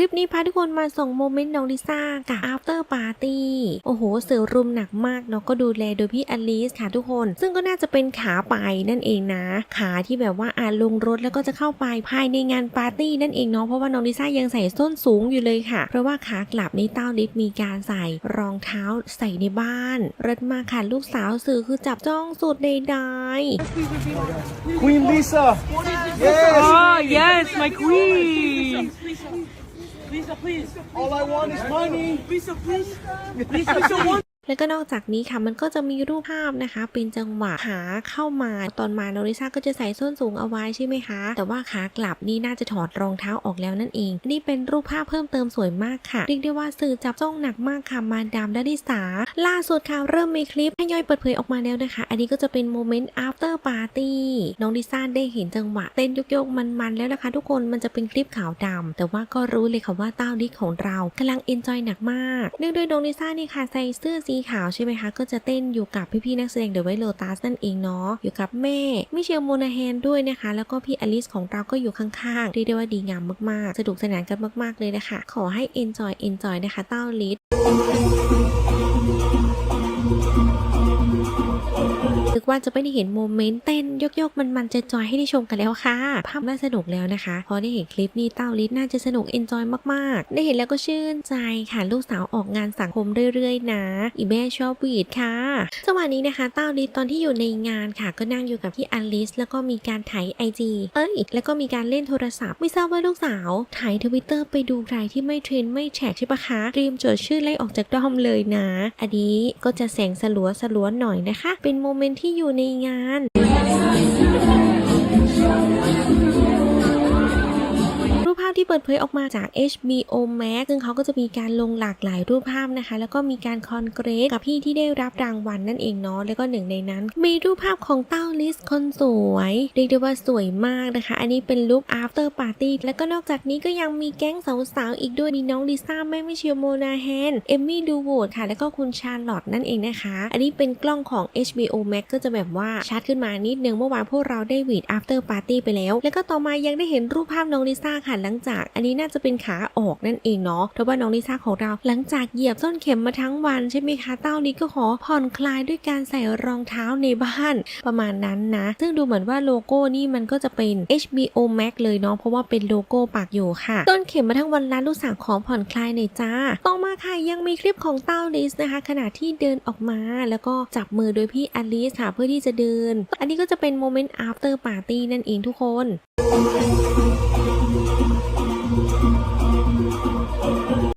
ลิปนี้พาทุกคนมาส่งโมเมนต์น้องลิซ่ากับ after party โอ้โหเสือรุมหนักมากเนาะก็ดูแลโดยพี่อลิสค่ะทุกคน ซึ่งก็น่าจะเป็นขาไปนั่นเองนะ ขาที่แบบว่าอาลงรถแล้วก็จะเข้าไปภายในงานปาร์ตี้นั่นเองเนาะเพราะว่าน้องลิซ่ายังใส่ส้นสูงอยู่เลยค่ะ เพราะว่าขากลับนี่เต้าลิศมีการใส่รองเท้าใส่ในบ้านเริดมากค่ะลูกสาวสื่อคือจับจ้องสุดใดๆ Queen Lisa. Yes. Oh, yes, my queen. Please, please. All I want is money. Please, please. Please, please. แล้วก็นอกจากนี้ค่ะมันก็จะมีรูปภาพนะคะ เป็นจังหวะขาเข้ามาตอนมาโนริซ่าก็จะใส่ส้นสูงเอาไว้ใช่ไหมคะ แต่ว่าขากลับนี่น่าจะถอดรองเท้าออกแล้วนั่นเอง นี่เป็นรูปภาพเพิ่มเติมสวยมากค่ะ เรียกได้ว่าสื่อจับจ้องหนักมากค่ะมาดามดาดิสา ล่าสุดค่ะเริ่มมีคลิปให้ย่อยเปิดเผยออกมาแล้วนะคะ อันนี้ก็จะเป็นโมเมนต์ after party น้องดิซ่าได้เห็นจังหวะเต้นโยกๆมันๆแล้วนะคะ ทุกคนมันจะเป็นคลิปขาวดำแต่ว่าก็รู้เลยค่ะว่าเต้าดิกของเรากำลังเอนจอยหนักมาก เนื่องด้วยน้องดิซ่านี่ค่ะใส่เสื้อสีขาวใช่ไหมคะ ก็จะเต้นอยู่กับพี่ๆนักแสดงเดอะไวโลตัสนั่นเองเนาะอยู่กับแม่มิเชลโมนาแฮนด้วยนะคะ แล้วก็พี่อลิสของเราก็อยู่ข้างๆเรียกได้ว่าดีงามมากๆ สนุกสนานกันมากๆเลยนะคะ ขอให้ enjoy enjoy นะคะเต้าลิส ว่าจะไม่ได้เห็นโมเมนต์เต้นโยกๆ มันๆจะจอยให้ได้ชมกันแล้วค่ะ ภาพน่าสนุกแล้วนะคะ พอได้เห็นคลิปนี้เต้าลิศน่าจะสนุกเอนจอยมาก ๆ ได้เห็นแล้วก็ชื่นใจค่ะลูกสาวออกงานสังคมเรื่อยๆ นะ อีแม่ชอบวีดค่ะจังหวะนี้นะคะ เต้าลิศตอนที่อยู่ในงานค่ะ ก็นั่งอยู่กับพี่อลิส แล้วก็มีการถ่ายไอจีเอ้ย แล้วก็มีการเล่นโทรศัพท์ ไม่ทราบว่าลูกสาวถ่ายทวิตเตอร์ไปดูใครที่ไม่เทรนไม่แท็กใช่ปะคะเตรียมจดชื่อไล่ออกจากด้อมเลยนะ อันนี้ก็จะแสงสลัวสลัวหน่อยนะคะ เป็นโมเมนต์ที่อยู่ในงาน ภาพที่เปิดเผยออกมาจาก HBO Max ซึ่งเขาก็จะมีการลงหลากหลายรูปภาพนะคะ แล้วก็มีการคอนเกรสกับพี่ที่ได้รับรางวัลนั่นเองเนาะแล้วก็หนึ่งในนั้น มีรูปภาพของเต้าลิสคนสวยเรียกได้ว่าสวยมากนะคะ อันนี้เป็นลุค after party แล้วก็นอกจากนี้ก็ยังมีแก๊งสาวๆอีกด้วยมีน้องลิซ่าแม่มิเชลโมนาแฮนเอมมี่ดูโวดค่ะ แล้วก็คุณชาร์ลอตนั่นเองนะคะ อันนี้เป็นกล้องของ HBO Max ก็จะแบบว่าชัดขึ้นมานิดนึงเมื่อวานพวกเราได้วีด after party ไปแล้ว แล้วก็ต่อมายังได้เห็นรูปภาพน้องลิซ่าค่ะลังจากอันนี้น่าจะเป็นขาออกนั่นเองเนาะเพราะว่าน้องลิซ่าของเราหลังจากเหยียบส้นเข็มมาทั้งวันใช่ไหมคะเต้านี้ก็ขอผ่อนคลายด้วยการใส่รองเท้าในบ้านประมาณนั้นนะ ซึ่งดูเหมือนว่าโลโก้นี่มันก็จะเป็น HBO Max เลยเนาะเพราะว่าเป็นโลโก้ปักอยู่ค่ะ ต้นเข็มมาทั้งวันร้านลูกสาวขอผ่อนคลายหน่อยจ้า ต่อมาค่ะยังมีคลิปของเต้าลิสนะคะ ขณะที่เดินออกมาแล้วก็จับมือโดยพี่อลิสค่ะเพื่อที่จะเดิน อันนี้ก็จะเป็นโมเมนต์ after party นั่นเองทุกคน